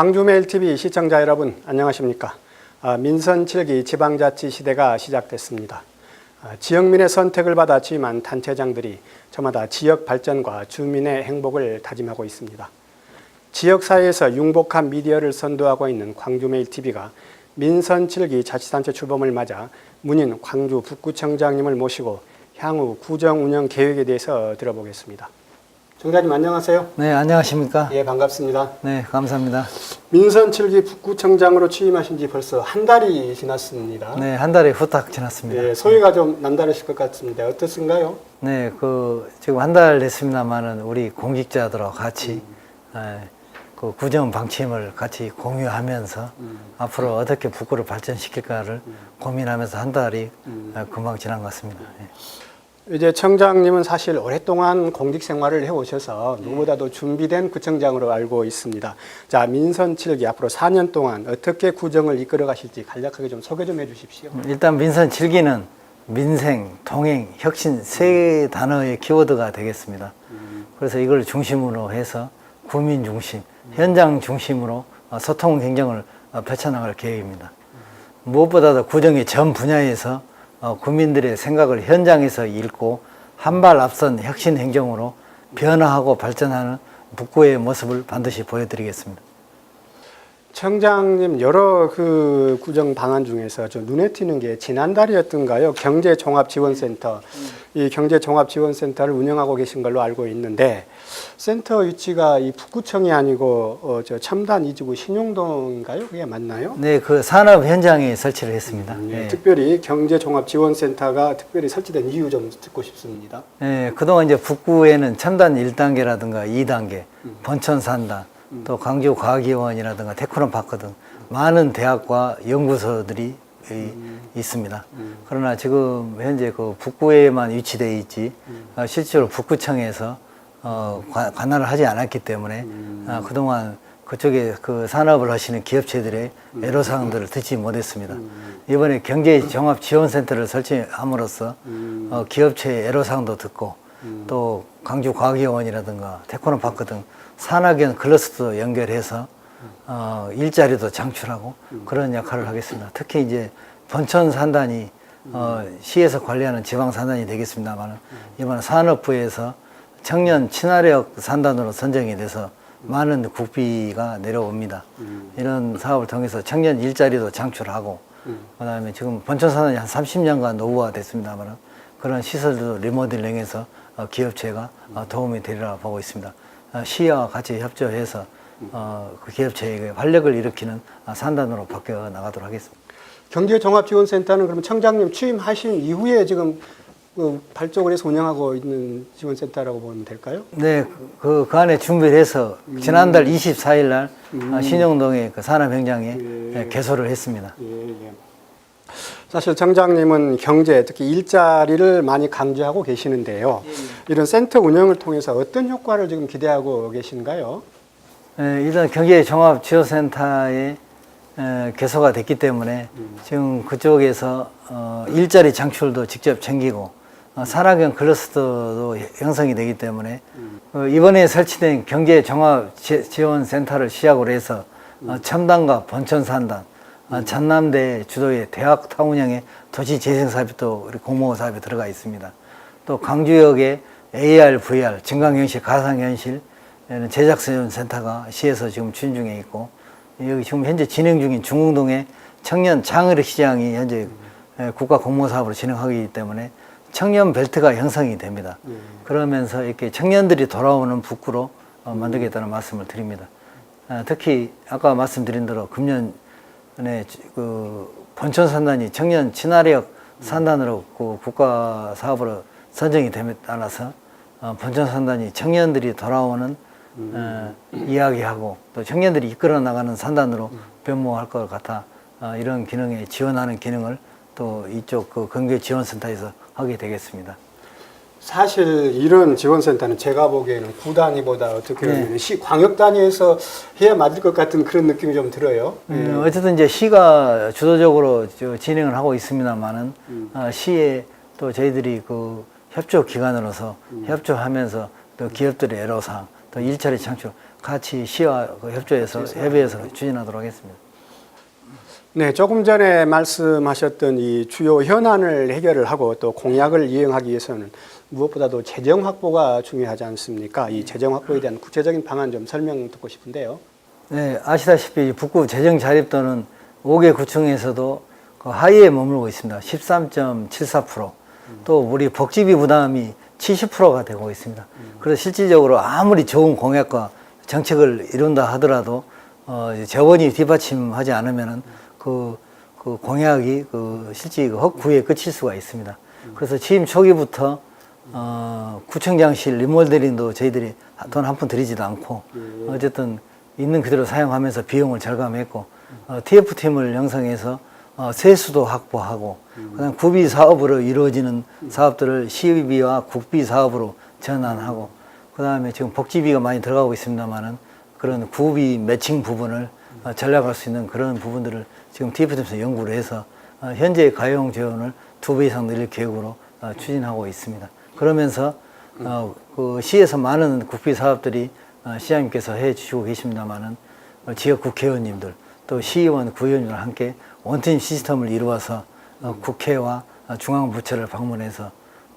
광주메일TV 시청자 여러분 안녕하십니까? 아, 민선 7기 지방자치 시대가 시작됐습니다. 아, 지역민의 선택을 받아 취임한 단체장들이 저마다 지역 발전과 주민의 행복을 다짐하고 있습니다. 지역사회에서 융복한 미디어를 선도하고 있는 광주메일TV가 민선 7기 자치단체 출범을 맞아 문인 광주 북구청장님을 모시고 향후 구정 운영 계획에 대해서 들어보겠습니다. 청장님 안녕하세요. 네, 안녕하십니까? 예 반갑습니다. 네, 감사합니다. 민선 7기 북구청장으로 취임하신 지 벌써 한 달이 지났습니다. 네, 한 달이 후딱 지났습니다. 예, 소위가 좀 남다르실 것 같습니다. 어떻습니까요? 네, 그 지금 한 달 됐습니다만은 우리 공직자들하고 같이 에, 그 구정 방침을 같이 공유하면서 앞으로 어떻게 북구를 발전시킬까를 고민하면서 한 달이 에, 금방 지난 것 같습니다. 예. 이제 청장님은 사실 오랫동안 공직 생활을 해오셔서 누구보다도 준비된 구청장으로 알고 있습니다. 자, 민선 7기 앞으로 4년 동안 어떻게 구정을 이끌어 가실지 간략하게 좀 소개 좀 해주십시오. 일단 민선 7기는 민생, 동행, 혁신 세 단어의 키워드가 되겠습니다. 그래서 이걸 중심으로 해서 국민 중심, 현장 중심으로 어, 소통 행정을 어, 펼쳐나갈 계획입니다. 무엇보다도 구정의 전 분야에서 어, 국민들의 생각을 현장에서 읽고 한 발 앞선 혁신 행정으로 변화하고 발전하는 북구의 모습을 반드시 보여드리겠습니다. 청장님 여러 그 구정 방안 중에서 좀 눈에 띄는 게 지난달이었던가요 경제종합지원센터 이 경제종합지원센터를 운영하고 계신 걸로 알고 있는데 센터 위치가 이 북구청이 아니고 어, 저 첨단 이지구 신용동인가요 그게 맞나요? 네, 그 산업 현장에 설치를 했습니다. 예, 예. 특별히 경제종합지원센터가 특별히 설치된 이유 좀 듣고 싶습니다. 예, 그동안 이제 북구에는 첨단 1단계라든가 2단계, 번천 산단, 또 광주 과학위원이라든가 테크노 파크 등 많은 대학과 연구소들이 이- 있습니다. 그러나 지금 현재 그 북구에만 위치되어 있지 어, 실제로 북구청에서 어, 관- 관할을 하지 않았기 때문에 아, 그동안 그쪽에 그 산업을 하시는 기업체들의 애로사항들을 듣지 못했습니다. 이번에 경제종합지원센터를 설치함으로써 어, 기업체의 애로사항도 듣고 또 광주과학위원이라든가 테크노파크 등 산학연 클러스터 연결해서 어, 일자리도 창출하고 그런 역할을 하겠습니다. 특히 이제 번천 산단이 어, 시에서 관리하는 지방 산단이 되겠습니다만 이번 산업부에서 청년 친화력 산단으로 선정이 돼서 많은 국비가 내려옵니다. 이런 사업을 통해서 청년 일자리도 창출하고 그다음에 지금 번천 산단이 한 30년간 노후화 됐습니다만 그런 시설도 리모델링해서 어, 기업체가 어, 도움이 되리라 보고 있습니다. 어, 시와 같이 협조해서 어, 그 기업체에게 활력을 일으키는 어, 산단으로 바뀌어 나가도록 하겠습니다. 경제종합지원센터는 그러면 청장님 취임하신 이후에 지금 그 발족을 해서 운영하고 있는 지원센터라고 보면 될까요? 네, 그, 그 안에 준비를 해서 지난달 24일 날 어, 신영동의 그 산업행장에 예, 개소를 했습니다. 예, 예. 사실 청장님은 경제, 특히 일자리를 많이 강조하고 계시는데요. 이런 센터 운영을 통해서 어떤 효과를 지금 기대하고 계신가요? 예, 일단 경제 종합 지원센터에 에, 개소가 됐기 때문에 지금 그쪽에서 어, 일자리 창출도 직접 챙기고 어, 산학연 클러스터도 형성이 되기 때문에 어, 이번에 설치된 경제 종합 지원 센터를 시작으로 해서 어, 첨단과 번천산단, 어, 전남대 주도의 대학 타운형의 도시 재생 사업도 우리 공모 사업에 들어가 있습니다. 또 광주역에 AR, VR, 증강현실, 가상현실 제작센터가 시에서 지금 추진 중에 있고 여기 지금 현재 진행 중인 중흥동의 청년 장의력 시장이 현재 에, 국가 공모 사업으로 진행하기 때문에 청년 벨트가 형성이 됩니다. 그러면서 이렇게 청년들이 돌아오는 북구로 어, 만들겠다는 말씀을 드립니다. 아, 특히 아까 말씀드린 대로 금년에 그 번천 산단이 청년 친화력 산단으로 그 국가 사업으로 선정이 됨에 따라서 어, 번천 산단이 청년들이 돌아오는 어, 이야기하고 또 청년들이 이끌어 나가는 산단으로 변모할 것 같아 어, 이런 기능에 지원하는 기능을 또 이쪽 그 근교 지원센터에서 하게 되겠습니다. 사실 이런 지원센터는 제가 보기에는 구 단위보다 어떻게 네. 보면 시 광역 단위에서 해야 맞을 것 같은 그런 느낌이 좀 들어요. 음, 어쨌든 이제 시가 주도적으로 저 진행을 하고 있습니다만은 어, 시에 또 저희들이 그 협조 기관으로서 협조하면서 또 기업들의 애로사항 또 일자리 창출 같이 시와 그 협조해서 협의해서 추진하도록 하겠습니다. 네, 조금 전에 말씀하셨던 이 주요 현안을 해결을 하고 또 공약을 이행하기 위해서는 무엇보다도 재정 확보가 중요하지 않습니까? 이 재정 확보에 대한 구체적인 방안 좀 설명 듣고 싶은데요. 네, 아시다시피 북구 재정 자립도는 5개 구청에서도 그 하위에 머물고 있습니다. 13.74%. 또 우리 복지비 부담이 70%가 되고 있습니다. 그래서 실질적으로 아무리 좋은 공약과 정책을 이룬다 하더라도 어, 재원이 뒷받침하지 않으면은 그, 그 공약이 그 실제 그 헛구에 그칠 수가 있습니다. 그래서 취임 초기부터 어, 구청장실 리모델링도 저희들이 돈 한 푼 들이지도 않고 어쨌든 있는 그대로 사용하면서 비용을 절감했고 어, TF팀을 형성해서 어, 세수도 확보하고 그다음 구비 사업으로 이루어지는 사업들을 시비와 국비 사업으로 전환하고 그다음에 지금 복지비가 많이 들어가고 있습니다만은 그런 구비 매칭 부분을 어, 전략할 수 있는 그런 부분들을 지금 TF팀에서 연구를 해서 어, 현재 가용 재원을 두 배 이상 늘릴 계획으로 어, 추진하고 있습니다. 그러면서 어, 그 시에서 많은 국비 사업들이 어, 시장님께서 해 주시고 계십니다만은 어, 지역 국회의원님들 또 시의원, 구의원님들 함께 원팀 시스템을 이루어서 어, 국회와 어, 중앙부처를 방문해서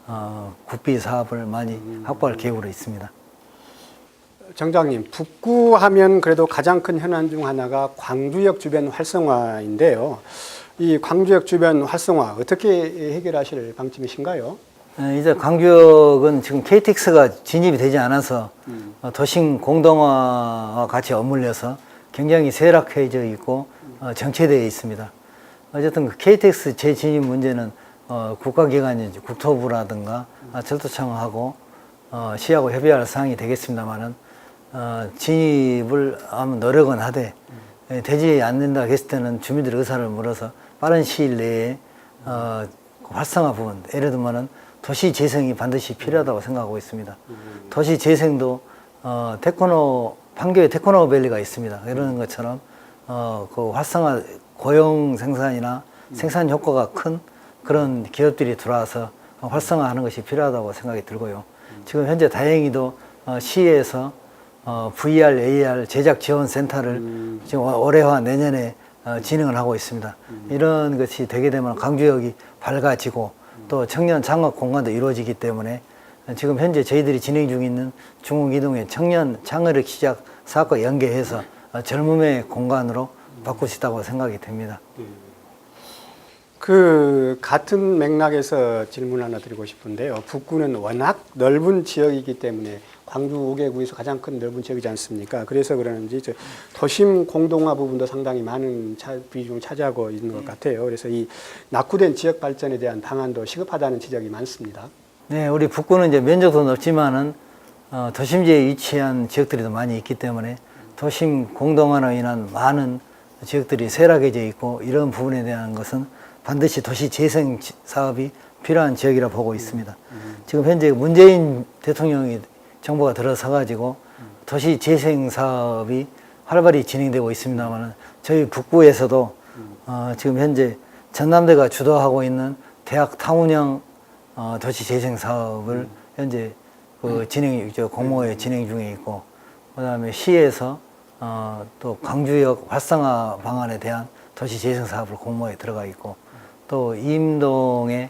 어, 국비 사업을 많이 확보할 계획으로 있습니다. 정장님, 북구 하면 그래도 가장 큰 현안 중 하나가 광주역 주변 활성화인데요. 이 광주역 주변 활성화 어떻게 해결하실 방침이신가요? 에, 이제 광주역은 지금 KTX가 진입이 되지 않아서 어, 도심 공동화와 같이 맞물려서 굉장히 쇠락해져 있고 어, 정체되어 있습니다. 어쨌든 그 KTX 재진입 문제는 어, 국가기관인 국토부라든가 아, 철도청하고 어, 시하고 협의할 사항이 되겠습니다만은 어, 진입을 한번 노력은 하되 에, 되지 않는다 했을 때는 주민들의 의사를 물어서 빠른 시일 내에 어, 그 활성화 부분 예를 들면은 도시 재생이 반드시 필요하다고 생각하고 있습니다. 도시 재생도 어, 테크노 판교에 테크노 밸리가 있습니다. 이런 것처럼 어, 그 활성화 고용 생산이나 생산 효과가 큰 그런 기업들이 들어와서 활성화하는 것이 필요하다고 생각이 들고요. 지금 현재 다행히도 어, 시에서 어, VR, AR 제작 지원 센터를 지금 올해와 내년에 어, 진행을 하고 있습니다. 이런 것이 되게 되면 강주역이 밝아지고 또 청년 창업 공간도 이루어지기 때문에 지금 현재 저희들이 진행 중에 있는 중국 이동의 청년 창의력 시작 사업과 연계해서 어, 젊음의 공간으로 바꿀 수 있다고 생각이 됩니다. 그 같은 맥락에서 질문 하나 드리고 싶은데요. 북구는 워낙 넓은 지역이기 때문에 광주 5개구에서 가장 큰 넓은 지역이지 않습니까? 그래서 그러는지 저 도심 공동화 부분도 상당히 많은 차, 비중을 차지하고 있는 것 같아요. 그래서 이 낙후된 지역 발전에 대한 방안도 시급하다는 지적이 많습니다. 네, 우리 북구는 이제 면적도 넓지만은 어, 도심지에 위치한 지역들이 더 많이 있기 때문에 도심 공동화로 인한 많은 지역들이 쇠락해져 있고 이런 부분에 대한 것은 반드시 도시 재생 지- 사업이 필요한 지역이라 보고 있습니다. 지금 현재 문재인 대통령이 정부가 들어서 가지고 도시 재생 사업이 활발히 진행되고 있습니다만 저희 북구에서도 어, 지금 현재 전남대가 주도하고 있는 대학 탕운형 어, 도시 재생 사업을 현재 그 진행 저 공모에 진행 중에 있고 그다음에 시에서 어, 또 광주역 활성화 방안에 대한 도시 재생 사업을 공모에 들어가 있고 또 임동의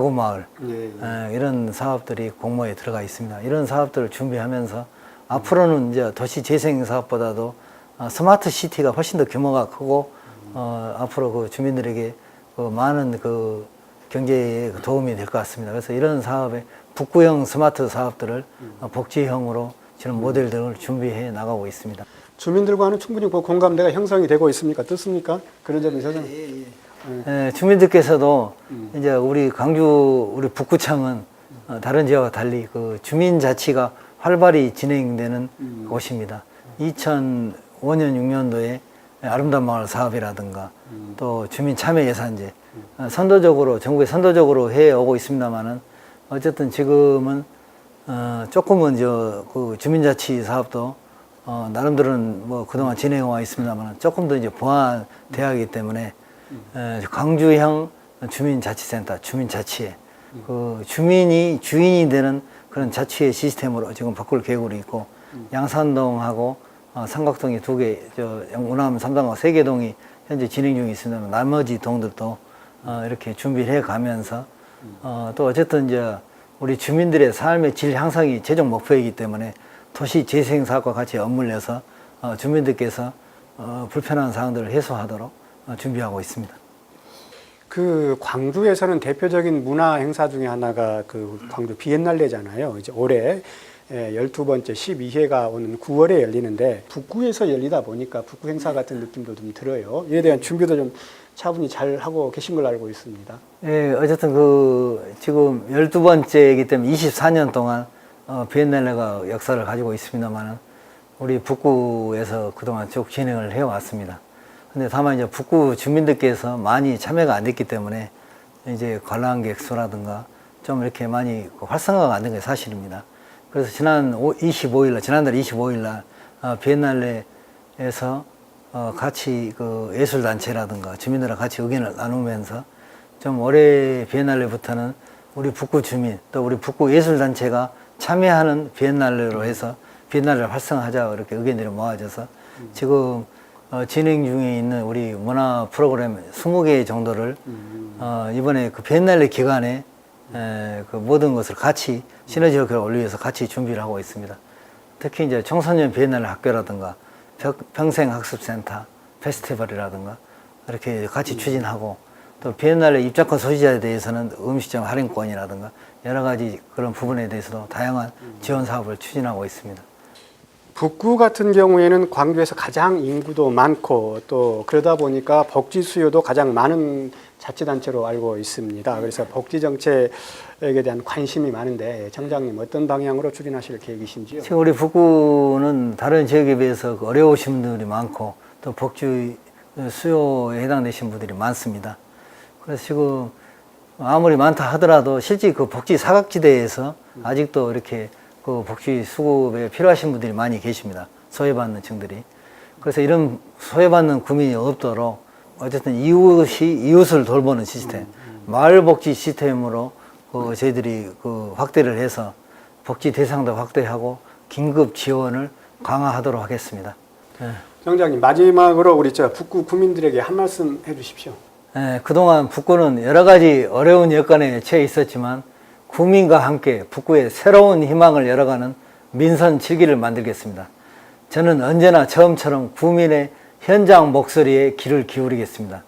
그 야구 마을 예, 에, 이런 사업들이 공모에 들어가 있습니다. 이런 사업들을 준비하면서 앞으로는 이제 도시 재생 사업보다도 어, 스마트 시티가 훨씬 더 규모가 크고 어, 앞으로 그 주민들에게 그 많은 그 경제에 그 도움이 될 것 같습니다. 그래서 이런 사업에 북구형 스마트 사업들을 어, 복지형으로 지금 모델들을 준비해 나가고 있습니다. 주민들과는 충분히 그 공감대가 형성이 되고 있습니까? 뜻습니까? 그런 점에 있어서 예, 주민들께서도 이제 우리 광주 우리 북구청은 어, 다른 지역과 달리 그 주민 자치가 활발히 진행되는 곳입니다. 2005년 6년도에 아름다운 마을 사업이라든가 또 주민 참여 예산제 어, 선도적으로 전국에 선도적으로 해 오고 있습니다만은 어쨌든 지금은 어, 조금은 저그 주민자치 사업도 어, 나름대로는 뭐 그동안 진행해 와 있습니다만 조금 더 이제 보완돼야 하기 때문에 에, 광주형 주민자치센터, 주민자치회. 그 주민이 주인이 되는 그런 자치회 시스템으로 지금 바꿀 계획으로 있고 양산동하고 어, 삼각동이 두 개, 저 운암 삼당과 세 개 동이 현재 진행 중에 있으면 나머지 동들도 어, 이렇게 준비를 해 가면서 어, 또 어쨌든 이제 우리 주민들의 삶의 질 향상이 최종 목표이기 때문에 도시 재생 사업과 같이 업무를 서 어, 주민들께서 어, 불편한 사항들을 해소하도록 어, 준비하고 있습니다. 그 광주에서는 대표적인 문화 행사 중에 하나가 그 광주 비엔날레잖아요. 이제 올해 예, 12번째 12회가 오는 9월에 열리는데 북구에서 열리다 보니까 북구 행사 같은 느낌도 좀 들어요. 이에 대한 준비도 좀 차분히 잘 하고 계신 걸로 알고 있습니다. 예, 어쨌든 그 지금 12번째이기 때문에 24년 동안 어, 비엔날레가 역사를 가지고 있습니다만은 우리 북구에서 그동안 쭉 진행을 해 왔습니다. 근데 다만 이제 북구 주민들께서 많이 참여가 안 됐기 때문에 이제 관람객 수라든가 좀 이렇게 많이 그 활성화가 안 된 게 사실입니다. 그래서 지난 25일 날, 지난달 25일 날, 어, 비엔날레에서 어, 같이 그 예술단체라든가 주민들과 같이 의견을 나누면서 좀 올해 비엔날레부터는 우리 북구 주민 또 우리 북구 예술단체가 참여하는 비엔날레로 해서 비엔날레를 활성화하자 이렇게 의견들이 모아져서 지금 어, 진행 중에 있는 우리 문화 프로그램 20개 정도를 어, 이번에 그 비엔날레 기간에 에, 그 모든 것을 같이 시너지 효과를 올리기 위해서 같이 준비를 하고 있습니다. 특히 이제 청소년 비엔날레 학교라든가 평- 평생학습센터 페스티벌이라든가 이렇게 같이 추진하고 또 비엔날레 입장권 소지자에 대해서는 음식점 할인권이라든가 여러 가지 그런 부분에 대해서도 다양한 지원 사업을 추진하고 있습니다. 북구 같은 경우에는 광주에서 가장 인구도 많고 또 그러다 보니까 복지 수요도 가장 많은 자치단체로 알고 있습니다. 그래서 복지 정책에 대한 관심이 많은데 정장님 어떤 방향으로 추진하실 계획이신지요? 지금 우리 북구는 다른 지역에 비해서 그 어려우신 분들이 많고 또 복지 수요에 해당되신 분들이 많습니다. 그래서 지금 아무리 많다 하더라도 실제 그 복지 사각지대에서 아직도 이렇게 그 복지 수급에 필요하신 분들이 많이 계십니다. 소외받는 층들이. 그래서 이런 소외받는 구민이 없도록 어쨌든 이웃이 이웃을 돌보는 시스템, 마을 복지 시스템으로 그 저희들이 그 확대를 해서 복지 대상도 확대하고 긴급 지원을 강화하도록 하겠습니다. 예. 정장님 마지막으로 우리 저 북구 구민들에게 한 말씀 해주십시오. 예, 그동안 북구는 여러 가지 어려운 여건에 처해 있었지만 국민과 함께 북구에 새로운 희망을 열어가는 민선 7기를 만들겠습니다. 저는 언제나 처음처럼 국민의 현장 목소리에 귀를 기울이겠습니다.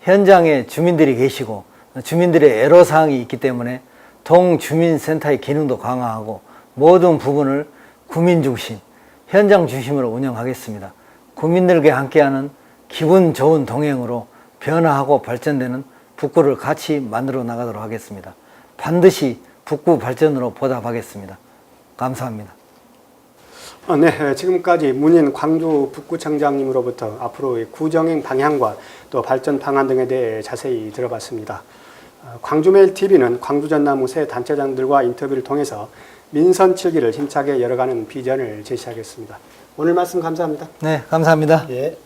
현장에 주민들이 계시고 주민들의 애로사항이 있기 때문에 동주민센터의 기능도 강화하고 모든 부분을 국민 중심, 현장 중심으로 운영하겠습니다. 국민들과 함께하는 기분 좋은 동행으로 변화하고 발전되는 북구를 같이 만들어 나가도록 하겠습니다. 반드시 북구 발전으로 보답하겠습니다. 감사합니다. 어, 네, 지금까지 문인 광주 북구청장님으로부터 앞으로의 구정행 방향과 또 발전 방안 등에 대해 자세히 들어봤습니다. 어, 광주메일TV는 광주 전나무 새 단체장들과 인터뷰를 통해서 민선 7기를 힘차게 열어가는 비전을 제시하겠습니다. 오늘 말씀 감사합니다. 네, 감사합니다. 예.